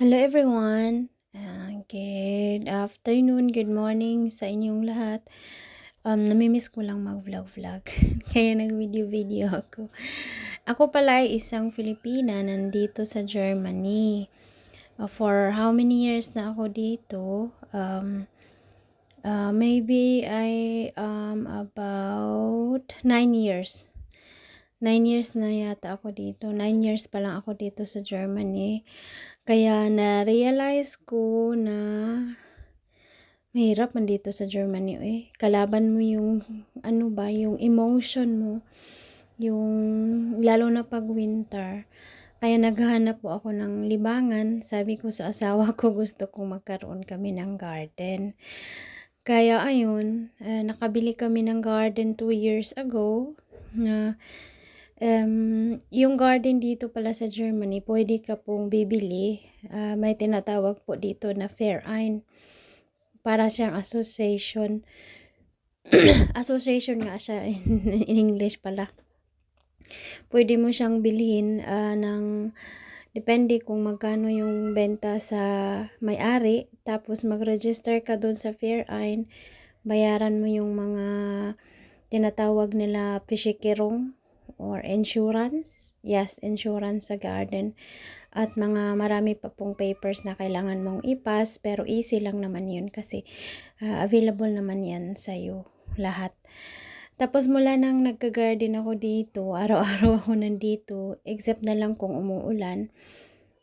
Hello everyone. Ah, good afternoon, good morning sa inyong lahat. Um, namimiss ko lang mag-vlog-vlog. Kaya nag-video-video ako. Ako pala ay isang Filipina nandito sa Germany. Uh, for how many years na ako dito? Um, uh, maybe I um about 9 years. 9 years na yata ako dito. 9 years pa lang ako dito sa Germany. Kaya na-realize ko na mahirap man dito sa Germany eh. Kalaban mo yung ano ba, yung emotion mo. Yung lalo na pag winter. Kaya naghahanap po ako ng libangan. Sabi ko sa asawa ko gusto kong magkaroon kami ng garden. Kaya ayun, eh, nakabili kami ng garden 2 years ago na um, yung garden dito pala sa Germany, pwede ka pong bibili. Uh, may tinatawag po dito na Verein. Para siyang association. association nga siya in, in English pala. Pwede mo siyang bilhin uh, ng Depende kung magkano yung benta sa may-ari. Tapos mag-register ka doon sa Fairine. Bayaran mo yung mga tinatawag nila pisikirong or insurance. Yes, insurance sa garden. At mga marami pa pong papers na kailangan mong ipas. Pero easy lang naman yun kasi uh, available naman yan sa'yo lahat. Tapos mula nang nagka-garden ako dito, araw-araw ako nandito, except na lang kung umuulan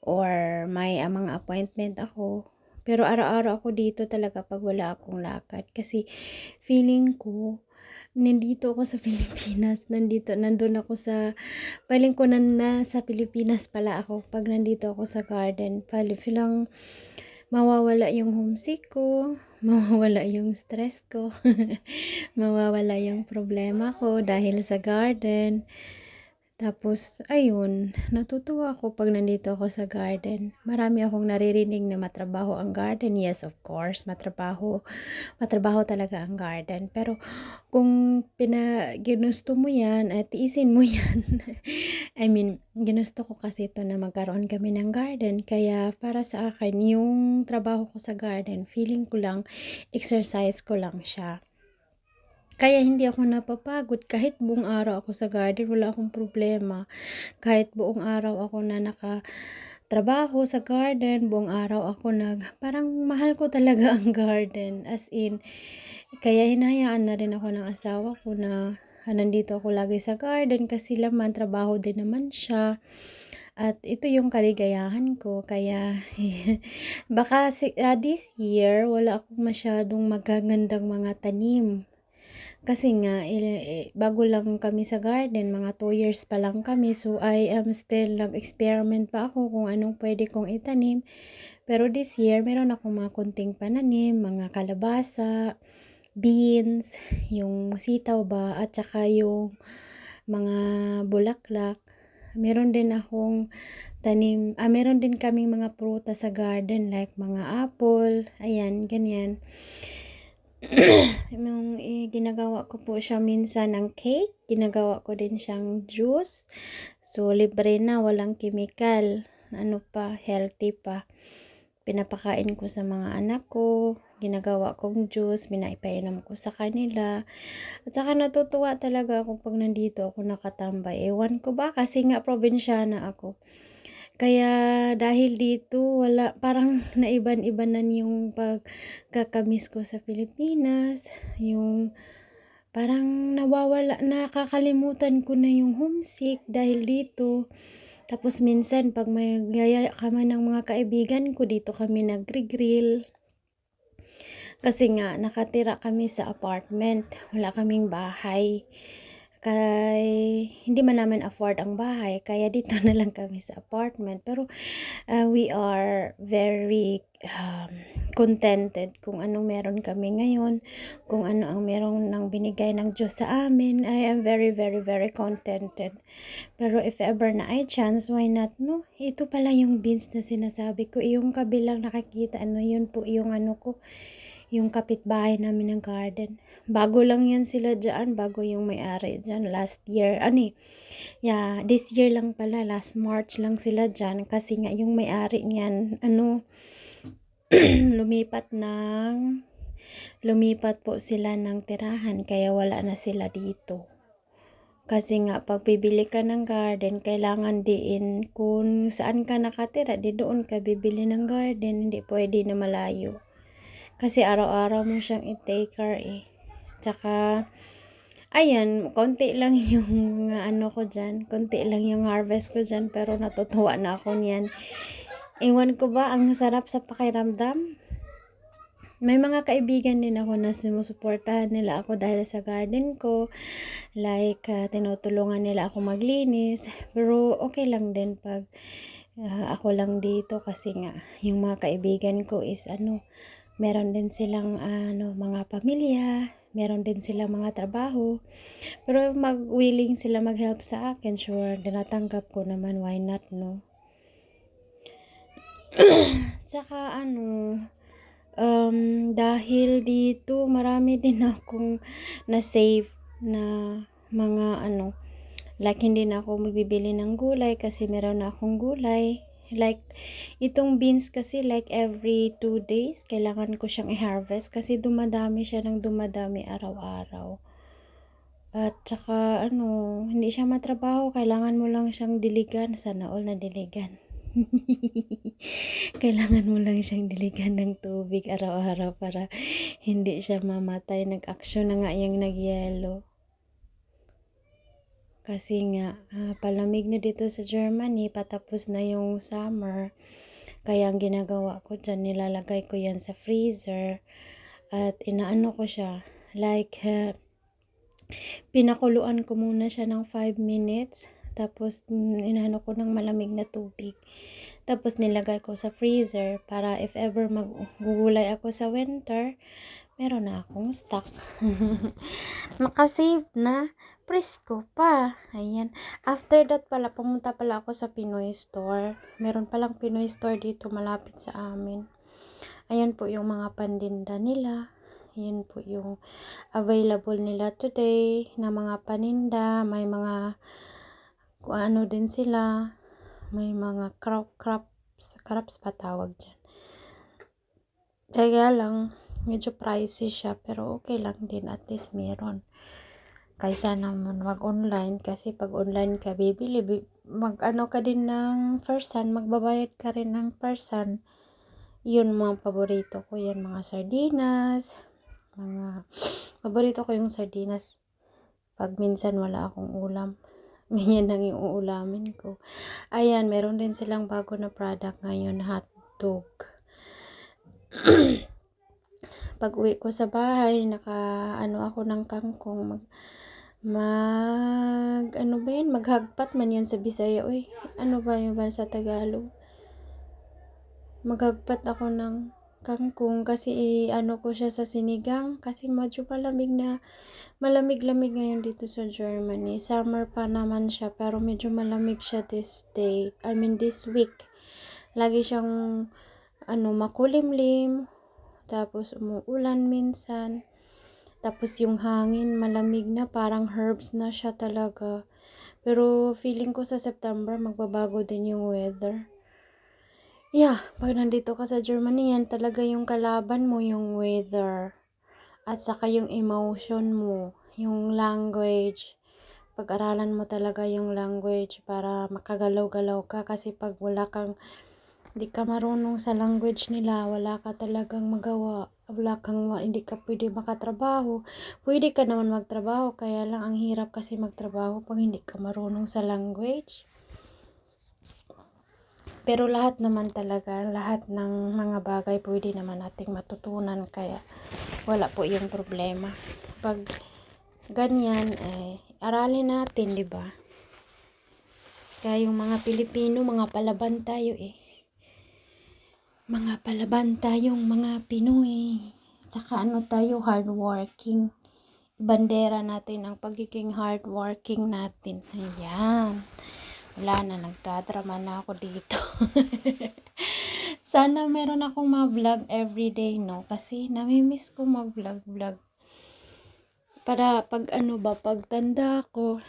or may uh, mga appointment ako. Pero araw-araw ako dito talaga pag wala akong lakad kasi feeling ko nandito ako sa Pilipinas, nandito, nandun ako sa, paling ko na, sa Pilipinas pala ako pag nandito ako sa garden. Pali, lang mawawala yung homesick ko, mawawala yung stress ko, mawawala yung problema ko dahil sa garden. Tapos, ayun, natutuwa ako pag nandito ako sa garden. Marami akong naririnig na matrabaho ang garden. Yes, of course, matrabaho. Matrabaho talaga ang garden. Pero, kung pina, ginusto mo yan, at isin mo yan. I mean, ginusto ko kasi ito na magkaroon kami ng garden. Kaya, para sa akin, yung trabaho ko sa garden, feeling ko lang, exercise ko lang siya. Kaya hindi ako napapagod kahit buong araw ako sa garden, wala akong problema. Kahit buong araw ako na naka trabaho sa garden, buong araw ako nag, parang mahal ko talaga ang garden. As in, kaya hinayaan na rin ako ng asawa ko na ah, nandito ako lagi sa garden kasi laman, trabaho din naman siya. At ito yung kaligayahan ko. Kaya, baka uh, this year, wala akong masyadong magagandang mga tanim. Kasi nga, eh, bago lang kami sa garden, mga 2 years pa lang kami. So, I am still nag-experiment pa ako kung anong pwede kong itanim. Pero this year, meron ako mga kunting pananim, mga kalabasa, beans, yung sitaw ba, at saka yung mga bulaklak. Meron din akong tanim, ah, meron din kaming mga pruta sa garden like mga apple, ayan, ganyan. yung eh, ginagawa ko po siya minsan ng cake, ginagawa ko din siyang juice. So, libre na, walang chemical. Ano pa, healthy pa. Pinapakain ko sa mga anak ko, ginagawa kong juice, binaipainom ko sa kanila. At saka natutuwa talaga ako pag nandito ako nakatambay. Ewan ko ba, kasi nga probinsyana ako. Kaya dahil dito wala parang naiban-ibanan yung pagkakamiss ko sa Pilipinas, yung parang nawawala nakakalimutan ko na yung homesick dahil dito. Tapos minsan pag may yaya kami ng mga kaibigan ko dito kami nagre-grill. Kasi nga nakatira kami sa apartment, wala kaming bahay kay hindi man namin afford ang bahay kaya dito na lang kami sa apartment. Pero uh, we are very um, contented kung anong meron kami ngayon kung ano ang meron nang binigay ng Diyos sa amin. I am very very very contented. Pero if ever na ay chance why not no? Ito pala yung beans na sinasabi ko. Yung kabilang nakikita ano yun po yung ano ko yung kapitbahay namin ng garden. Bago lang yan sila dyan, bago yung may-ari dyan last year. Ano eh, yeah, this year lang pala, last March lang sila dyan kasi nga yung may-ari niyan, ano, lumipat ng, lumipat po sila ng tirahan kaya wala na sila dito. Kasi nga, pag bibili ka ng garden, kailangan diin kung saan ka nakatira, di doon ka bibili ng garden, hindi pwede na malayo. Kasi araw-araw mo siyang i-take care eh. Tsaka, ayan, konti lang yung mga ano ko dyan, konti lang yung harvest ko dyan, pero natutuwa na ako niyan. Iwan ko ba, ang sarap sa pakiramdam? May mga kaibigan din ako na sumusuportahan nila ako dahil sa garden ko. Like, ah, tinutulungan nila ako maglinis. Pero okay lang din pag ah, ako lang dito kasi nga yung mga kaibigan ko is ano, meron din silang ano, mga pamilya, meron din silang mga trabaho. Pero mag-willing sila mag-help sa akin, sure, tinatanggap ko naman, why not, no? Tsaka ano, um, dahil dito marami din akong na-save na mga ano, like hindi na ako magbibili ng gulay kasi meron na akong gulay. Like, itong beans kasi like every two days, kailangan ko siyang i-harvest kasi dumadami siya ng dumadami araw-araw. At saka ano, hindi siya matrabaho, kailangan mo lang siyang diligan, sana all na diligan. kailangan mo lang siyang diligan ng tubig araw-araw para hindi siya mamatay. Nag-action na nga yung nagyelo. Kasi nga, ah, palamig na dito sa Germany, patapos na yung summer. Kaya ang ginagawa ko dyan, nilalagay ko yan sa freezer. At inaano ko siya, like, ah, pinakuluan ko muna siya ng 5 minutes. Tapos, mm, inaano ko ng malamig na tubig. Tapos, nilagay ko sa freezer para if ever magugulay ako sa winter, meron na akong stock. Nakasave na. Presko pa. Ayan. After that pala, pumunta pala ako sa Pinoy store. Meron palang Pinoy store dito malapit sa amin. Ayan po yung mga pandinda nila. Ayan po yung available nila today na mga paninda. May mga kung ano din sila. May mga crop, crops, crops pa tawag dyan. Kaya lang, medyo pricey siya pero okay lang din at least meron kaysa naman mag-online kasi pag online ka bibili bi- mag ano ka din ng person magbabayad ka rin ng person. Yun mga paborito ko yan mga sardinas mga paborito ko yung sardinas. Pag minsan wala akong ulam ganyan lang yung uulamin ko. Ayan meron din silang bago na product ngayon hotdog. Pag uwi ko sa bahay naka ano ako ng kangkong mag mag ano ba yun? Maghagpat man yan sa Bisaya. Uy ano ba yun ba sa Tagalog? Maghagpat ako ng kangkong kasi eh, ano ko siya sa sinigang. Kasi medyo malamig na malamig-lamig ngayon dito sa Germany. Summer pa naman siya pero medyo malamig siya this day I mean this week. Lagi siyang ano makulimlim. Tapos umuulan minsan tapos yung hangin malamig na parang herbs na siya talaga. Pero feeling ko sa September magbabago din yung weather. Yeah, pag nandito ka sa Germany yan talaga yung kalaban mo yung weather. At saka yung emotion mo, yung language. Pag-aralan mo talaga yung language para makagalaw-galaw ka kasi pag wala kang di ka marunong sa language nila, wala ka talagang magawa wala kang hindi ka pwede makatrabaho. Pwede ka naman magtrabaho, kaya lang ang hirap kasi magtrabaho pag hindi ka marunong sa language. Pero lahat naman talaga, lahat ng mga bagay pwede naman nating matutunan kaya wala po yung problema. Pag ganyan, eh, aralin natin, di ba? Kaya yung mga Pilipino, mga palaban tayo eh mga palaban tayong mga Pinoy. Tsaka ano tayo, hardworking. Bandera natin ang pagiging hardworking natin. Ayan. Wala na, nagtadrama na ako dito. Sana meron akong mga vlog everyday, no? Kasi namimiss ko mag-vlog-vlog. Para pag ano ba, pag tanda ako,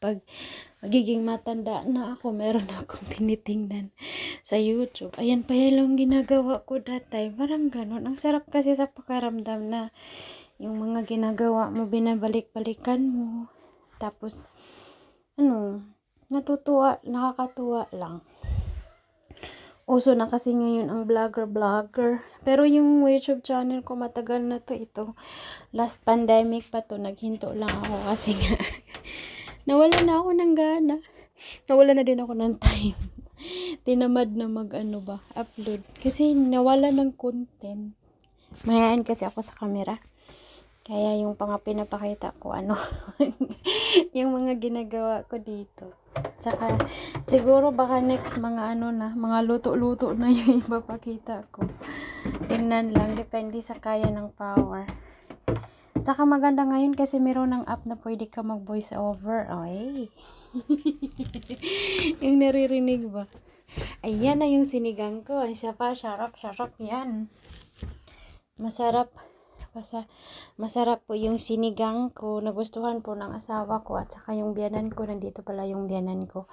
pag magiging matanda na ako, meron akong tinitingnan sa YouTube. Ayan pa yung ginagawa ko that time. Parang ganun. Ang sarap kasi sa pakaramdam na yung mga ginagawa mo, binabalik-balikan mo. Tapos, ano, natutuwa, nakakatuwa lang. Uso na kasi ngayon ang vlogger-vlogger. Pero yung YouTube channel ko, matagal na to ito. Last pandemic pa to, naghinto lang ako kasi nga, nawala na ako ng gana. Nawala na din ako ng time. Tinamad na mag ano ba, upload. Kasi nawala ng content. Mayayain kasi ako sa camera. Kaya yung pang pinapakita ko, ano, yung mga ginagawa ko dito. Tsaka, siguro baka next mga ano na, mga luto-luto na yung ipapakita ko. Tingnan lang, depende sa kaya ng power. Tsaka maganda ngayon kasi meron ng app na pwede ka mag voice over. Ay. yung naririnig ba? Ayan na yung sinigang ko. Ay, siya pa, sarap, sarap yan. Masarap. Basta, masarap po yung sinigang ko. Nagustuhan po ng asawa ko at saka yung biyanan ko. Nandito pala yung biyanan ko.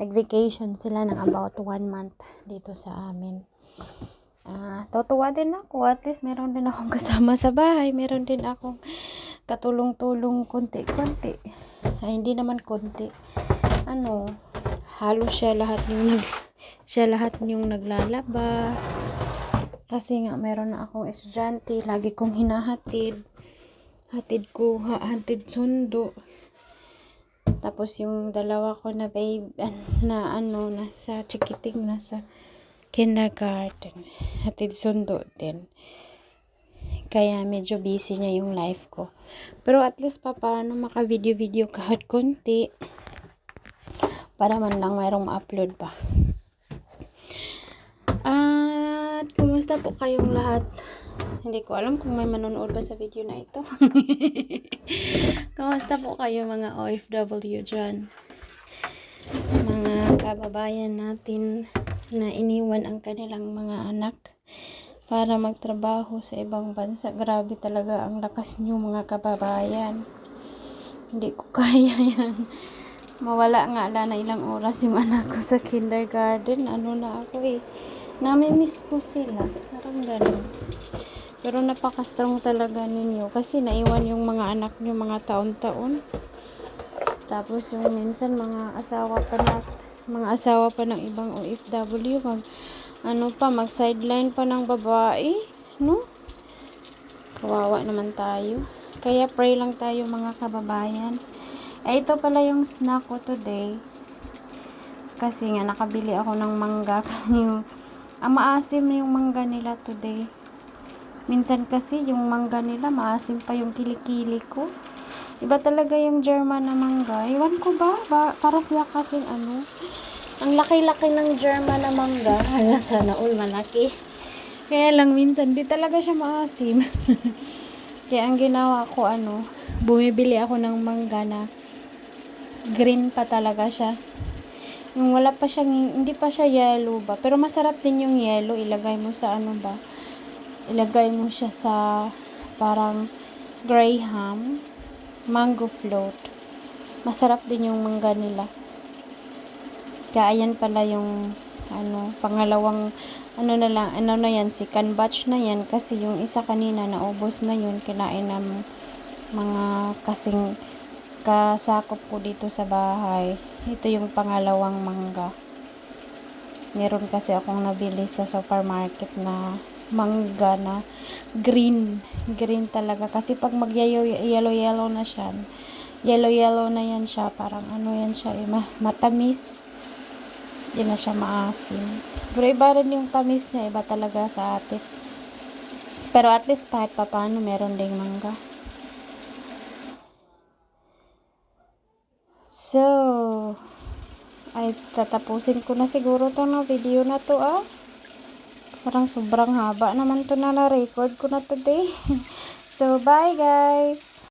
Nag-vacation sila ng about one month dito sa amin. Ah, tutuwa din ako. At least meron din akong kasama sa bahay. Meron din akong katulong-tulong konti-konti. Ay, hindi naman konti. Ano, halos siya lahat yung nag siya lahat yung naglalaba. Kasi nga meron na akong estudyante, lagi kong hinahatid. Hatid ko, ha, hatid sundo. Tapos yung dalawa ko na babe, na ano, nasa chikiting, nasa kindergarten. Hatid sundo din. Kaya medyo busy niya yung life ko. Pero at least pa paano maka-video-video kahit konti. Para man lang mayroong ma-upload pa. At kumusta po kayong lahat? Hindi ko alam kung may manonood ba sa video na ito. kumusta po kayo mga OFW dyan? Mga kababayan natin na iniwan ang kanilang mga anak para magtrabaho sa ibang bansa. Grabe talaga ang lakas nyo mga kababayan. Hindi ko kaya yan. Mawala nga ala na ilang oras yung anak ko sa kindergarten. Ano na ako eh. Namimiss ko sila. Parang ganun. Pero napaka-strong talaga ninyo. Kasi naiwan yung mga anak nyo mga taon-taon. Tapos yung minsan mga asawa pa na mga asawa pa ng ibang OFW mag ano pa mag sideline pa ng babae no? Kawawa naman tayo. Kaya pray lang tayo mga kababayan. Eh ito pala yung snack ko today. Kasi nga nakabili ako ng mangga. Yung ang maasim yung mangga nila today. Minsan kasi yung mangga nila maasim pa yung kilikili ko Iba talaga yung German na mangga. Iwan ko ba? ba para siya kasing ano. Ang laki-laki ng German na mangga. Hala, sana all malaki. Kaya lang minsan, di talaga siya maasim. Kaya ang ginawa ko, ano, bumibili ako ng mangga na green pa talaga siya. Yung wala pa siyang, hindi pa siya yellow ba. Pero masarap din yung yellow. Ilagay mo sa ano ba. Ilagay mo siya sa parang graham mango float. Masarap din yung mangga nila. Kaya ayan pala yung ano, pangalawang ano na lang, ano na yan, second batch na yan kasi yung isa kanina naubos na yun, kinain ng mga kasing kasakop ko dito sa bahay. Ito yung pangalawang mangga. Meron kasi akong nabili sa supermarket na mangga na green. Green talaga. Kasi pag mag yellow yellow na siya, yellow yellow na yan siya. Parang ano yan siya, eh, ma- matamis. Hindi na siya maasim. Pero iba rin yung tamis niya, iba talaga sa atin. Pero at least kahit papano meron ding mangga. So, ay tatapusin ko na siguro to na video na to ah. Parang sobrang haba naman to na na-record ko na today. so, bye guys!